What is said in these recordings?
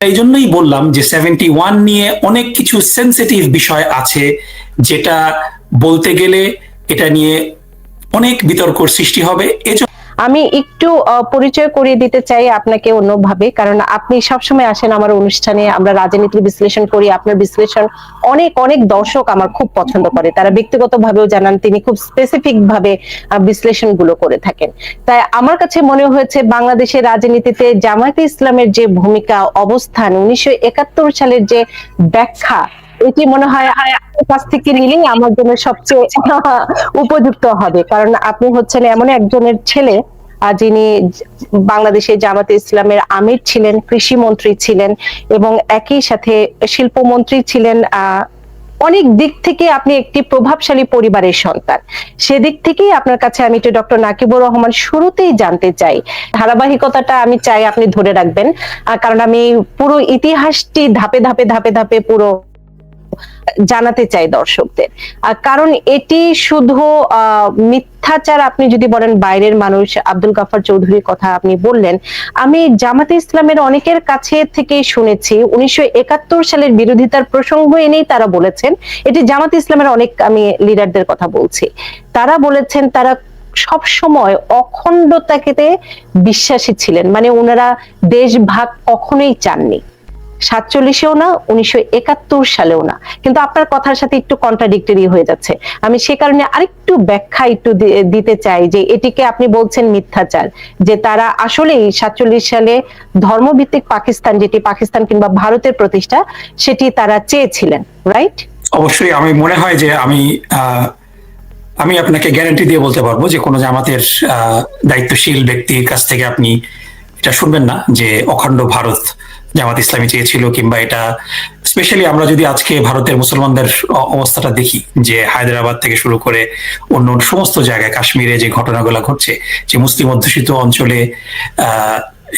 এই জন্যই বললাম যে সেভেন্টি ওয়ান নিয়ে অনেক কিছু সেন্সিটিভ বিষয় আছে, যেটা বলতে গেলে এটা নিয়ে অনেক বিতর্ক সৃষ্টি হবে। এজন্য আমি একটু পরিচয় করিয়ে দিতে চাই আপনাকে অন্যভাবে কারণ আপনি সবসময় আসেন আমার অনুষ্ঠানে আমরা রাজনীতির বিশ্লেষণ করি আপনার বিশ্লেষণ অনেক অনেক দর্শক আমার খুব পছন্দ করে। তারা ব্যক্তিগতভাবেও জানান তিনি খুব স্পেসিফিক ভাবে আহ, বিশ্লেষণগুলো করে থাকেন। তাই আমার কাছে মনে হয়েছে বাংলাদেশের রাজনীতিতে জামায়াতে ইসলামের যে ভূমিকা অবস্থান উনিশশো একাত্তর সালের যে ব্যাখ্যা এটি মনে হয় কাছ থেকে নিলেই আমার জন্য সবচেয়ে উপযুক্ত হবে। কারণ আপনি হচ্ছেন এমন একজনের ছেলে যিনি বাংলাদেশের জামাতে ইসলামের আমির ছিলেন, কৃষি মন্ত্রী ছিলেন এবং একই সাথে শিল্পমন্ত্রী ছিলেন আহ অনেক দিক থেকে আপনি একটি প্রভাবশালী পরিবারের সন্তান। সেদিক থেকেই আপনার কাছে আমি একটু ডক্টর নাকিবুর রহমান শুরুতেই জানতে চাই। ধারাবাহিকতাটা আমি চাই আপনি ধরে রাখবেন কারণ আমি পুরো ইতিহাসটি ধাপে ধাপে ধাপে ধাপে পুরো জানাতে চাই দর্শকদের। কারণ এটি শুধু মিথ্যাচার আপনি যদি বলেন, বাইরের মানুষ, আব্দুল গাফার চৌধুরীর কথা আপনি বললেন, আমি জামাতে ইসলামের অনেকের কাছে থেকে শুনেছি, উনিশশো একাত্তর সালের বিরোধিতার প্রসঙ্গ এনেই তারা বলেছেন, এটি জামাতে ইসলামের অনেক, আমি লিডারদের কথা বলছি। তারা বলেছেন, তারা সব সময় অখণ্ডতাকে বিশ্বাসী ছিলেন মানে ওনারা দেশ ভাগ কখনোই চাননি। সাতচল্লিশেও না, উনিশশো একাত্তর সালেও না। কিন্তু আপনার কথার সাথে একটু কন্ট্রাডিক্টরি হয়ে যাচ্ছে। আমি সে কারণে আরেকটু ব্যাখ্যা একটু দিতে চাই যে এটিকে আপনি বলছেন মিথ্যাচার, যে তারা আসলেই সাতচল্লিশ সালে ধর্মভিত্তিক পাকিস্তান, যেটি পাকিস্তান কিংবা ভারতের প্রতিষ্ঠা, সেটি তারা চেয়েছিলেন রাইট অবশ্যই আমি মনে হয় যে আমি আমি আপনাকে গ্যারান্টি দিয়ে বলতে পারব যে কোনো জামাতের দায়িত্বশীল ব্যক্তির কাছ থেকে আপনি এটা শুনবেন না, যে অখণ্ড ভারত জামাত ইসলামী চেয়েছিল কিংবা এটা স্পেশালি আমরা যদি আজকে ভারতের মুসলমানদের অবস্থাটা দেখি, যে হায়দ্রাবাদ থেকে শুরু করে অন্য সমস্ত জায়গায় কাশ্মীরে যে ঘটনাগুলো ঘটছে, যে মুসলিম অধ্যুষিত অঞ্চলে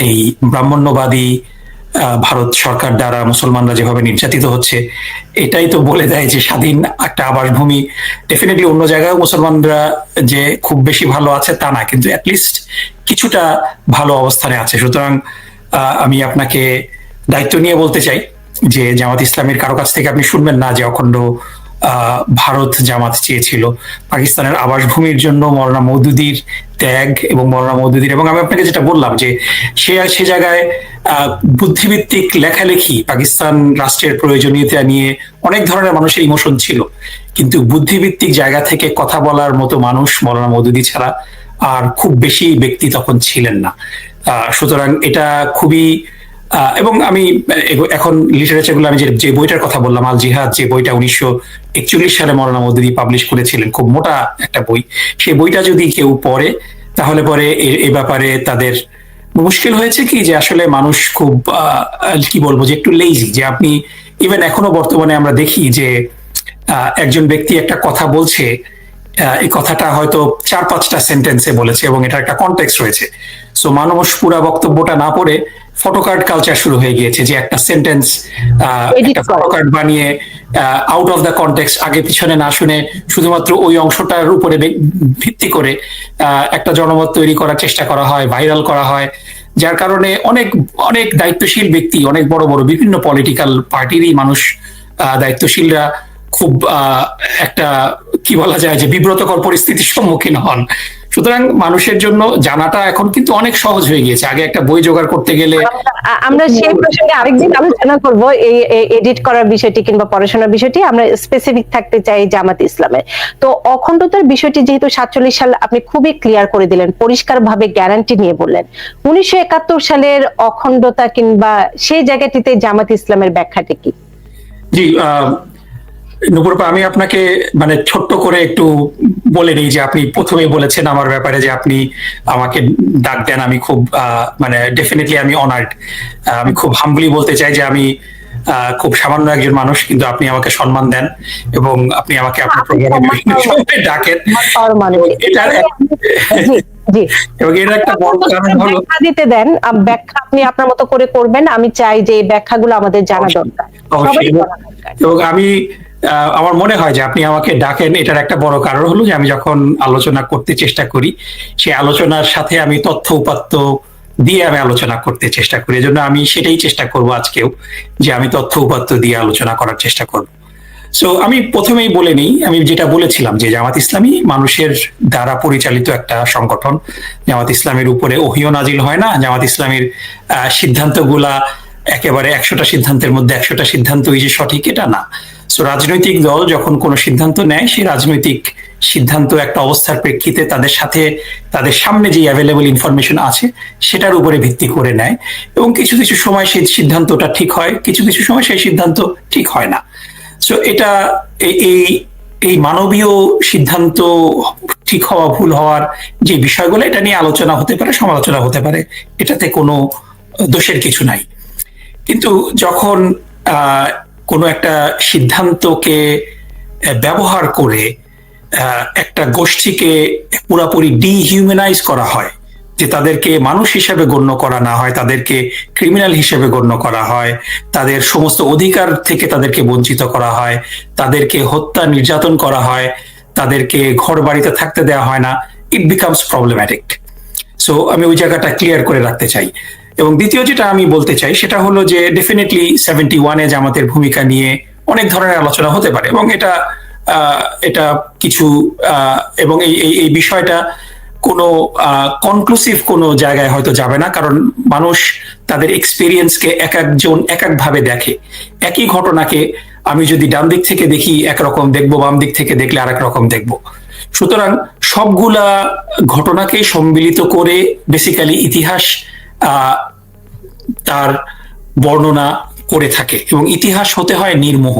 এই ব্রাহ্মণ্যবাদী ভারত সরকার দ্বারা মুসলমানরা যেভাবে নির্যাতিত হচ্ছে, এটাই তো বলে দেয় যে স্বাধীন একটা আবাসভূমি ডেফিনেটলি অন্য জায়গায় মুসলমানরা যে খুব বেশি ভালো আছে তা না, কিন্তু অ্যাটলিস্ট কিছুটা ভালো অবস্থানে আছে। সুতরাং আমি আপনাকে দায়িত্ব নিয়ে বলতে চাই যে জামাত ইসলামের কারও কাছ থেকে আপনি শুনবেন না যে অখণ্ড ভারত জামাত চেয়েছিল। পাকিস্তানের আবাসভূমির জন্য মৌলানা মৌদুদির ত্যাগ এবং মৌলানা মৌদুদির এবং আমি আপনাকে যেটা বললাম যে সে সে জায়গায় বুদ্ধিভিত্তিক লেখালেখি পাকিস্তান রাষ্ট্রের প্রয়োজনীয়তা নিয়ে অনেক ধরনের মানুষের ইমোশন ছিল। কিন্তু বুদ্ধিভিত্তিক জায়গা থেকে কথা বলার মতো মানুষ মৌলানা মৌদুদি ছাড়া আর খুব বেশি ব্যক্তি তখন ছিলেন না। সুতরাং এটা খুবই এবং আমি এখন লিটারেচারগুলো আমি যে বইটার কথা বললাম, আল জিহাদ যে বইটা উনিশশো একচল্লিশ সালে মৌলানা মৌদুদি পাবলিশ করেছিলেন, খুব মোটা একটা বই। সেই বইটা যদি কেউ পড়ে, তাহলে পরে এ- ব্যাপারে তাদের মুশকিল হয়েছে কি যে আসলে মানুষ খুব কি বলব যে একটু লেজি যে আপনি ইভেন এখনও বর্তমানে আমরা দেখি যে একজন ব্যক্তি একটা কথা বলছে এই কথাটা হয়তো চার পাঁচটা সেন্টেন্সে বলেছে এবং এটা একটা কনটেক্সট রয়েছে। সো মানুষ পুরা বক্তব্যটা না পড়ে ফটোকার্ড কালচার শুরু হয়ে গিয়েছে যে একটা সেন্টেন্স একটা ফটোকার্ড বানিয়ে আউট অফ দ্য কনটেক্সট আগে পিছনে না শুনে শুধুমাত্র ওই অংশটার উপরে ভিত্তি করে একটা জনমত তৈরি করার চেষ্টা করা হয় ভাইরাল করা হয় যার কারণে অনেক অনেক দায়িত্বশীল ব্যক্তি অনেক বড় বড় বিভিন্ন পলিটিক্যাল পার্টিরই মানুষ আহ, দায়িত্বশীলরা খুব আহ, একটা কি বলা যায় যে বিব্রতকর পরিস্থিতির সম্মুখীন হন। সুতরাং মানুষের জন্য জানাটা এখন কিন্তু অনেক সহজ হয়ে গিয়েছে। আগে একটা বই জোগাড় করতে গেলে আমরা সেই প্রসঙ্গে আরেকদিন আলোচনা করব এই এডিট করার বিষয়টি কিংবা পড়াশোনার বিষয়টি। আমরা স্পেসিফিক থাকতে চাই জামাত ইসলামে তো অখণ্ডতার বিষয়টি যেহেতু সাতচল্লিশ সাল আপনি খুবই ক্লিয়ার করে দিলেন পরিষ্কার ভাবে গ্যারান্টি নিয়ে বললেন। উনিশশো একাত্তর সালের অখণ্ডতা কিংবা সেই জায়গাটিতে জামাত ইসলামের ব্যাখ্যাটি কি? জি নুপুরপা আমি আপনাকে মানে ছোট্ট করে একটু বলে নিই যে আপনি প্রথমেই বলেছেন আমার ব্যাপারে যে আপনি আমাকে ডাক দেন। আমি খুব মানে ডেফিনেটলি আমি অনার্ড আমি খুব হাম্বলি বলতে চাই যে আমি খুব সামান্য একজন মানুষ কিন্তু আপনি আমাকে সম্মান দেন এবং আপনি আমাকে আপনার প্রোগ্রামে ডাকেন। পারমাণবিক। এটার এবং এর একটা বড় কারণ হলো দিতে দেন আম- ব্যাখ্যা আপনি আপনার মতো করে করবেন। আমি চাই যে ব্যাখ্যাগুলো আমাদের জানা দরকার। এবং- আমি আমার মনে হয় যে আপনি আমাকে ডাকেন, এটার একটা বড় কারণ হলো যে আমি যখন আলোচনা করতে চেষ্টা করি, সেই আলোচনার সাথে আমি তথ্য উপাত্ত দিয়ে আমি আলোচনা করতে চেষ্টা করি। এজন্য আমি সেটাই চেষ্টা করব আজকেও, যে আমি তথ্য উপাত্ত দিয়ে আলোচনা করার চেষ্টা করব। সো আমি প্রথমেই বলে নিই, আমি যেটা বলেছিলাম যে জামাত ইসলামী মানুষের দ্বারা পরিচালিত একটা সংগঠন। জামাত ইসলামের উপরে ওহিও নাজিল হয় না, জামাত ইসলামের সিদ্ধান্তগুলা একেবারে একশোটা সিদ্ধান্তের মধ্যে একশোটা সিদ্ধান্তই যে সঠিক, এটা না। সো রাজনৈতিক দল যখন কোনো সিদ্ধান্ত নেয়, সেই রাজনৈতিক সিদ্ধান্ত একটা অবস্থার প্রেক্ষিতে তাদের সাথে, তাদের সামনে যে অ্যাভেলেবল ইনফরমেশন আছে, সেটার উপরে ভিত্তি করে নেয়। এবং কিছু কিছু সময় সেই সিদ্ধান্তটা ঠিক হয়, কিছু কিছু সময় সেই সিদ্ধান্ত ঠিক হয় না। সো এটা এই, এই- মানবীয় সিদ্ধান্ত ঠিক হওয়া, ভুল হওয়ার যে বিষয়গুলো, এটা নিয়ে আলোচনা হতে পারে, সমালোচনা হতে পারে, এটাতে কোনো দোষের কিছু নাই। কিন্তু যখন কোনো একটা সিদ্ধান্তকে ব্যবহার করে একটা গোষ্ঠীকে পুরাপুরি ডিহিউম্যানাইজ করা হয়। যে তাদেরকে মানুষ হিসেবে গণ্য করা না হয়, তাদেরকে ক্রিমিনাল হিসেবে গণ্য করা হয়, তাদের সমস্ত অধিকার থেকে তাদেরকে বঞ্চিত করা হয়, তাদেরকে হত্যা, নির্যাতন করা হয়, তাদেরকে ঘর বাড়িতে থাকতে দেওয়া হয় না। ইট বিকামস প্রবলেম্যাটিক সো আমি ওই জায়গাটা ক্লিয়ার করে রাখতে চাই। এবং দ্বিতীয় যেটা আমি বলতে চাই, সেটা হলো যে ডেফিনেটলি সেভেন্টি ওয়ানে জামাতের ভূমিকা নিয়ে অনেক ধরনের আলোচনা হতে পারে এবং এটা এটা কিছু এবং এই, এই- বিষয়টা কোনো কনক্লুসিভ কোনো জায়গায় হয়তো যাবে না, কারণ মানুষ তাদের এক্সপিরিয়েন্সকে এক একজন এক একভাবে দেখে। একই ঘটনাকে আমি যদি ডান দিক থেকে দেখি, একরকম দেখব, বাম দিক থেকে দেখলে আরেক রকম দেখব। সুতরাং সবগুলা ঘটনাকে সম্মিলিত করে বেসিক্যালি ইতিহাস তার বর্ণনা করে থাকে এবং ইতিহাস হতে হয় নির্মোহ।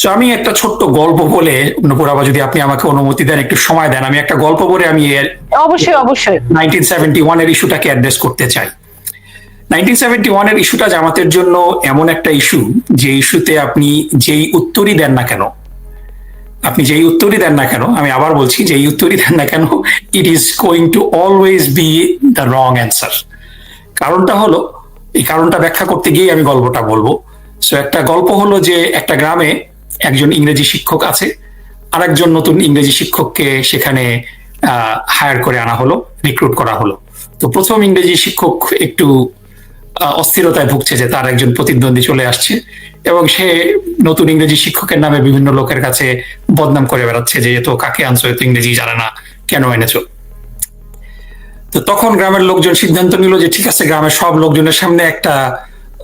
সো আমি একটা ছোট্ট গল্প বলে নুপুরাবা যদি আপনি আমাকে অনুমতি দেন একটু সময় দেন। আমি একটা গল্প বলে আমি এর অবশ্যই অবশ্যই। নাইনটিন সেভেন্টি ওয়ানের ইস্যুটাকে অ্যাড্রেস করতে চাই। নাইনটিন সেভেন্টি ওয়ানের ইস্যুটা জামাতের জন্য এমন একটা ইস্যু যে ইস্যুতে আপনি যেই উত্তরই দেন না কেন আপনি যেই উত্তরই দেন না কেন আমি আবার বলছি যেই উত্তরই দেন না কেন it is going to always be the wrong answer কারণটা হলো, এই কারণটা ব্যাখ্যা করতে গিয়ে আমি গল্পটা বলব। সো একটা গল্প হলো যে একটা গ্রামে একজন ইংরেজি শিক্ষক আছে আর একজন নতুন ইংরেজি শিক্ষককে সেখানে হায়ার করে আনা হলো রিক্রুট করা হলো। তো প্রথম ইংরেজি শিক্ষক একটু অস্থিরতায় ভুগছে যে তার একজন প্রতিদ্বন্দ্বী চলে আসছে এবং সে নতুন ইংরেজি শিক্ষকের নামে বিভিন্ন লোকের কাছে বদনাম করে বেড়াচ্ছে যে তো কাকে আনছো? এ তো ইংরেজি জানে না। কেন এনেছো? তো তখন গ্রামের লোকজন সিদ্ধান্ত নিল যে ঠিক আছে, গ্রামের সব লোকজনের সামনে একটা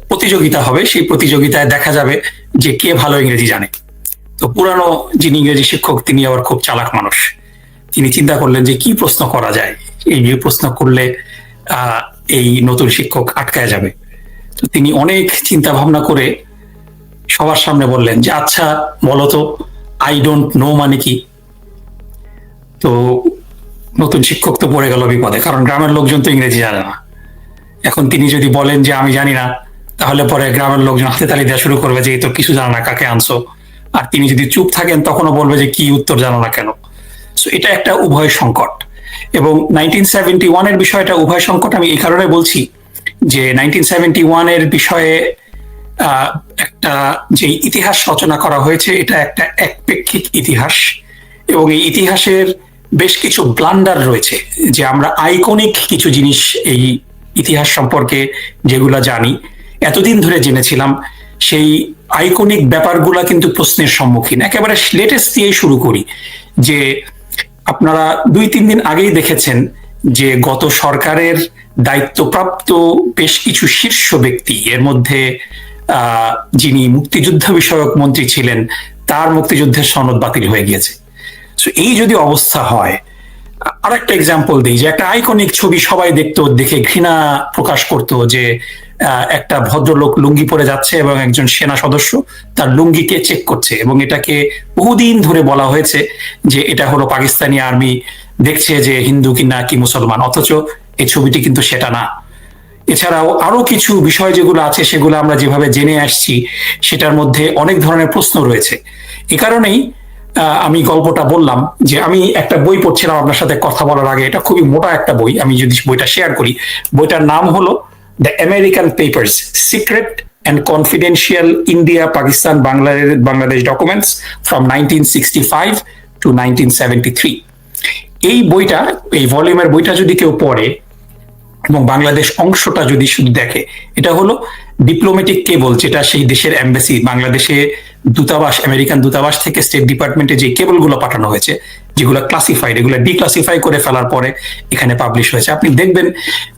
প্রতিযোগিতা হবে। সেই প্রতিযোগিতায় দেখা যাবে যে কে ভালো ইংরেজি জানে। তো পুরানো যিনি ইংরেজি শিক্ষক, তিনি আবার খুব চালাক মানুষ। তিনি চিন্তা করলেন যে কি প্রশ্ন করা যায়? এই যে প্রশ্ন করলে এই নতুন শিক্ষক আটকায় যাবে। তো তিনি অনেক চিন্তা ভাবনা করে সবার সামনে বললেন যে আচ্ছা বলতো আই ডোন্ট নো মানে কি? তো নতুন শিক্ষক তো পড়ে গেল বিপদে, কারণ গ্রামের লোকজন তো ইংরেজি জানে না। এখন তিনি যদি বলেন যে আমি জানি না, তাহলে পরে গ্রামের লোকজন হাতে তালি দেওয়া শুরু করবে যে, এই তো কিছু জানা না, কাকে আনছো? আর তিনি যদি চুপ থাকেন, তখনও বলবে যে, কি উত্তর জানো না কেন? সো এটা একটা উভয় সংকট। এবং নাইনটিন সেভেন্টি ওয়ানের বিষয়টা, উভয় সংকট আমি এই কারণে বলছি যে নাইনটিন সেভেন্টি ওয়ানের বিষয়ে একটা যে ইতিহাস রচনা করা হয়েছে, এটা একটা একপেক্ষিক ইতিহাস। এবং এই ইতিহাসের বেশ কিছু ব্লান্ডার রয়েছে, যে আমরা আইকনিক কিছু জিনিস এই ইতিহাস সম্পর্কে যেগুলা জানি। এতদিন ধরে জেনেছিলাম, সেই আইকনিক ব্যাপারগুলা কিন্তু প্রশ্নের সম্মুখীন। একেবারে লেটেস্ট দিয়েই শুরু করি, যে আপনারা দুই তিন দিন আগেই দেখেছেন যে গত সরকারের দায়িত্বপ্রাপ্ত বেশ কিছু শীর্ষ ব্যক্তি, এর মধ্যে যিনি মুক্তিযুদ্ধ বিষয়ক মন্ত্রী ছিলেন, তার মুক্তিযুদ্ধের সনদ বাতিল হয়ে গিয়েছে। So, এই যদি অবস্থা হয় আর একটা এক্সাম্পল দিই যে একটা আইকনিক ছবি সবাই দেখতো, দেখে ঘৃণা প্রকাশ করতো যে একটা ভদ্রলোক লুঙ্গি পরে যাচ্ছে এবং একজন সেনা সদস্য তার লুঙ্গিকে চেক করছে এবং এটাকে বহুদিন ধরে বলা হয়েছে যে এটা হলো পাকিস্তানি আর্মি দেখছে যে হিন্দু কি না কি মুসলমান, অথচ এই ছবিটি কিন্তু সেটা না। এছাড়াও আরও কিছু বিষয় যেগুলো আছে সেগুলো আমরা যেভাবে জেনে আসছি, সেটার মধ্যে অনেক ধরনের প্রশ্ন রয়েছে। এ কারণেই আমি গল্পটা বললাম যে আমি একটা বই পড়ছিলাম আপনার সাথে কথা বলার আগে। এটা খুবই মোটা একটা বই। আমি যদি বইটা শেয়ার করি, বইটার নাম হলো the American papers secret and confidential India Pakistan Bangladesh Bangladesh documents from nineteen sixty five to nineteen seventy three এই বইটা, এই ভলিউমের বইটা যদি কেউ পড়ে এবং বাংলাদেশ অংশটা যদি শুধু দেখে, এটা হলো ডিপ্লোম্যাটিক কেবল যেটা সেই দেশের এম্বাসি বাংলাদেশে দূতাবাস, আমেরিকান দূতাবাস থেকে স্টেট ডিপার্টমেন্টে যে কেবলগুলো পাঠানো হয়েছে, যেগুলো ক্লাসিফাইড এগুলো ডিক্লাসিফাই করে ফেলার পরে এখানে পাবলিশ হয়েছে। আপনি দেখবেন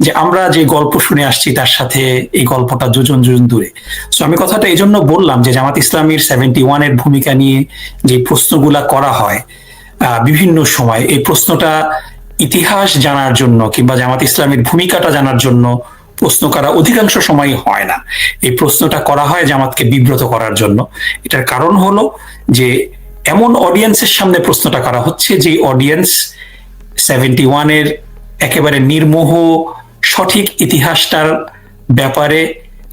যে আমরা যে গল্প শুনে আসছি, তার সাথে এই গল্পটা যোজন যোজন দূরে। সো আমি কথাটা এই জন্য বললাম যে জামাত ইসলামীর সেভেন্টি ওয়ানের ভূমিকা নিয়ে যে প্রশ্নগুলা করা হয় বিভিন্ন সময়, এই প্রশ্নটা ইতিহাস জানার জন্য কিংবা জামাত ইসলামের ভূমিকাটা জানার জন্য প্রশ্ন করা অধিকাংশ সময় হয় না। এই প্রশ্নটা করা হয় জামাতকে বিব্রত করার জন্য। এটার কারণ হলো যে এমন অডিয়েন্সের সামনে প্রশ্নটা করা হচ্ছে যে অডিয়েন্স সেভেন্টি ওয়ানের একেবারে নির্মোহ, সঠিক ইতিহাসটার ব্যাপারে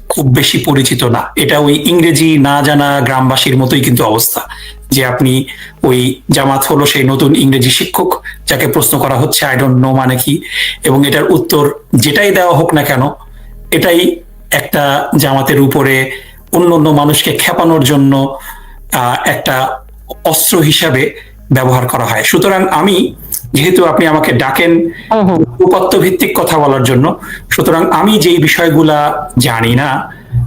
খুব বেশি পরিচিত না। এটা ওই ইংরেজি না জানা গ্রামবাসীর মতোই কিন্তু অবস্থা। যে আপনি ওই জামাত হলো সেই নতুন ইংরেজি শিক্ষক যাকে প্রশ্ন করা হচ্ছে আই ডোন্ট নো মানে কি? এবং এটার উত্তর যেটাই দেওয়া হোক না কেন এটাই একটা জামাতের উপরে অন্য অন্য মানুষকে খেপানোর জন্য আহ, একটা অস্ত্র হিসাবে ব্যবহার করা হয়। সুতরাং আমি যেহেতু আপনি আমাকে ডাকেন উপাত্ত ভিত্তিক কথা বলার জন্য সুতরাং আমি যেই বিষয়গুলা জানি না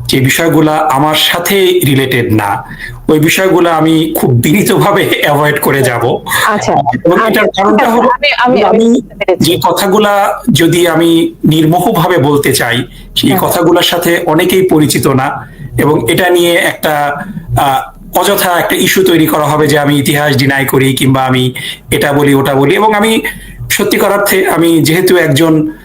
যে বিষয়গুলা আমার সাথে রিলেটেড না ওই বিষয়গুলো আমি খুব বিনীতভাবে অ্যাভয়েড করে যাব আচ্ছা এবং এটার কারণটা হলো আমি-। যে কথাগুলা যদি আমি নির্মোহভাবে বলতে চাই সেই হ্যাঁ। কথাগুলোর সাথে অনেকেই পরিচিত না এবং এটা নিয়ে একটা আহ, অযথা একটা ইস্যু তৈরি করা হবে যে আমি ইতিহাস ডিনাই করি কিংবা আমি এটা বলি ওটা বলি এবং আমি সত্যিকার অর্থে আমি যেহেতু একজন আহ,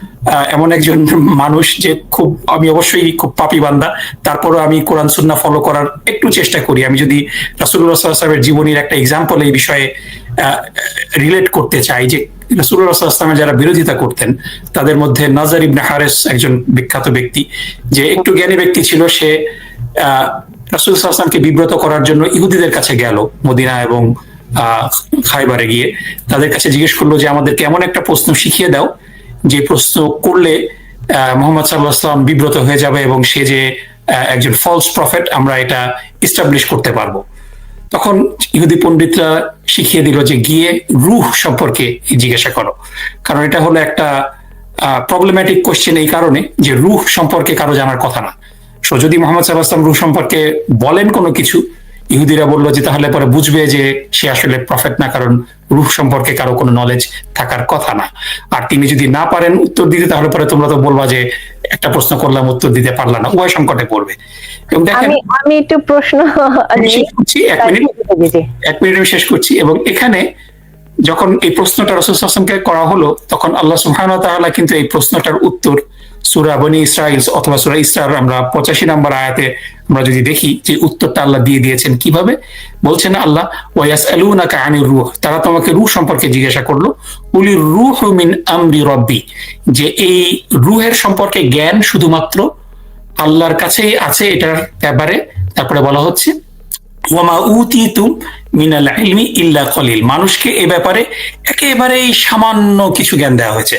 এমন একজন মানুষ যে খুব, আমি অবশ্যই খুব পাপি বান্দা। তারপরও আমি কোরআন, সুন্না ফলো করার একটু চেষ্টা করি। আমি যদি রাসুল্লাহ সাল্লামের জীবনীর একটা এক্সাম্পল এই বিষয়ে রিলেট করতে চাই যে রাসুল্লাহ যারা বিরোধিতা করতেন, তাদের মধ্যে নাজার ইবনে হারেস একজন বিখ্যাত ব্যক্তি, যে একটু জ্ঞানী ব্যক্তি ছিল, সে রাসুল সাল্লামকে বিব্রত করার জন্য ইহুদিদের কাছে গেল মদিনা এবং খাইবারে গিয়ে। তাদের কাছে জিজ্ঞেস করল যে, আমাদেরকে এমন একটা প্রশ্ন শিখিয়ে দাও যে প্রশ্ন করলে মোহাম্মদ সাল্লাহ বিব্রত হয়ে যাবে এবং সে যে একজন ফলস প্রফেট আমরা এটা ইস্টাবলিশ করতে পারব। তখন ইহুদি পণ্ডিতরা শিখিয়ে দিল যে গিয়ে রুহ সম্পর্কে জিজ্ঞাসা করো। কারণ এটা হলো একটা প্রবলেম্যাটিক কোশ্চেন এই কারণে যে রুহ সম্পর্কে কারও জানার কথা না। সো যদি মোহাম্মদ সাল্লাহাম রুহ সম্পর্কে বলেন কোনো কিছু ইহুদিরা বলল যে তাহলে পরে বুঝবে যে সে আসলে প্রফেট না কারণ রুহ সম্পর্কে কারও কোনো নলেজ থাকার কথা না। আর তিনি যদি না পারেন উত্তর দিতে তাহলে পরে তোমরা তো বলবা যে একটা প্রশ্ন করলাম উত্তর দিতে পারলাম না। উভয় সংকটে পড়বে। এবং দেখেন আমি আমি একটু প্রশ্ন এক মিনিট। এক মিনিট আমি শেষ করছি। এবং এখানে যখন এই প্রশ্নটা রসুল আসলামকে করা হলো তখন আল্লাহ সুবহান তাআলা কিন্তু এই প্রশ্নটার উত্তর সুরা বনি ইসরাইল অথবা সুরা ইসরার আমরা পঁচাশি নম্বর আয়াতে আমরা যদি দেখি যে উত্তরটা আল্লাহ দিয়ে দিয়েছেন কীভাবে? বলছেন আল্লাহ ওয়াস আলুনাকা আনির রুহ। তারা তোমাকে রুহ সম্পর্কে জিজ্ঞাসা করল উলি রুহ মিন আমরি রব্বি? যে এই রুহের সম্পর্কে জ্ঞান শুধুমাত্র আল্লাহর কাছেই আছে এটার ব্যাপারে। তারপরে বলা হচ্ছে, ওয়ামা উতিতুম মিনাল ইলমি ইল্লা কলিল। মানুষকে এ ব্যাপারে একেবারেই সামান্য কিছু জ্ঞান দেওয়া হয়েছে।